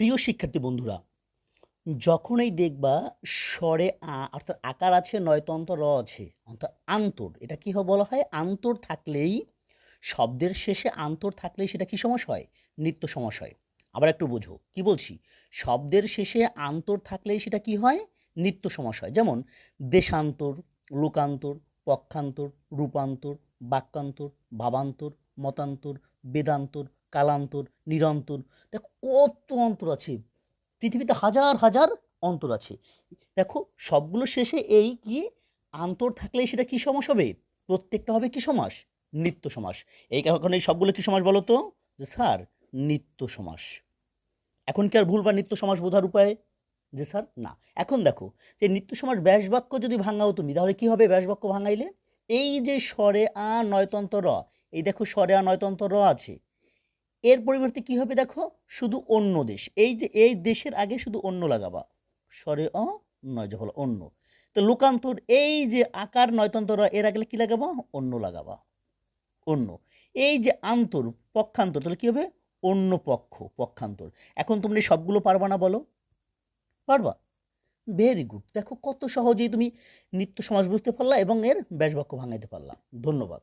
প্রিয় শিক্ষার্থী বন্ধুরা, যখনই দেখবা স্বরে অর্থাৎ আকার আছে নয়তন্ত্র র আছে অর্থাৎ আন্তর, এটা কী বলা হয়? আন্তর থাকলেই, শব্দের শেষে আন্তর থাকলেই সেটা কী সমাস হয়? নিত্য সমাস হয়। আবার একটু বোঝো, কি বলছি? শব্দের শেষে আন্তর থাকলেই সেটা কি হয়? নিত্য সমাস হয়। যেমন, দেশান্তর, লোকান্তর, পক্ষান্তর, রূপান্তর, বাক্যান্তর, ভাবান্তর, মতান্তর, বেদান্তর কালান্তর, নিরন্তর। দেখ কত অন্তর আছে। পৃথিবীতে হাজার হাজার অন্তর আছে। দেখো সবগুলো শেষে এই কি আন্তর থাকলে সেটা কি সমাস হবে? প্রত্যেকটা হবে কি সমাস? নিত্য সমাস। এই এখন এই সবগুলো কি সমাস বলো তো? যে স্যার, নিত্য সমাস। এখন কি আর ভুল বা নিত্য সমাস বোঝার উপায়? যে স্যার, না। এখন দেখো যে নিত্য সমাস ব্যাস বাক্য যদি ভাঙাও তুমি, তাহলে কি হবে ব্যাস বাক্য ভাঙাইলে? এই যে স্বরে আ নয়তন্ত্র র, এই দেখো স্বরে আ নয়তন্ত্র র আছে। এর পরিবর্তে কি হবে দেখো? শুধু অন্য দেশ। এই যে, এই দেশের আগে শুধু অন্য লাগাবা। স্বরে অ নয় যে অন্য। তো লোকান্তর, এই যে আকার নয়তন্ত্র এর আগে কি লাগাবা? অন্য লাগাবা। অন্য। এই যে আন্তর, পক্ষান্তর, তাহলে কী হবে? অন্য পক্ষ, পক্ষান্তর। এখন তুমি সবগুলো পারবা না বলো? পারবা? ভেরি গুড দেখো কত সহজেই তুমি নিত্য সমাজ বুঝতে পারলা এবং এর ব্যাসবাক্য ভাঙাইতে পারলা। ধন্যবাদ।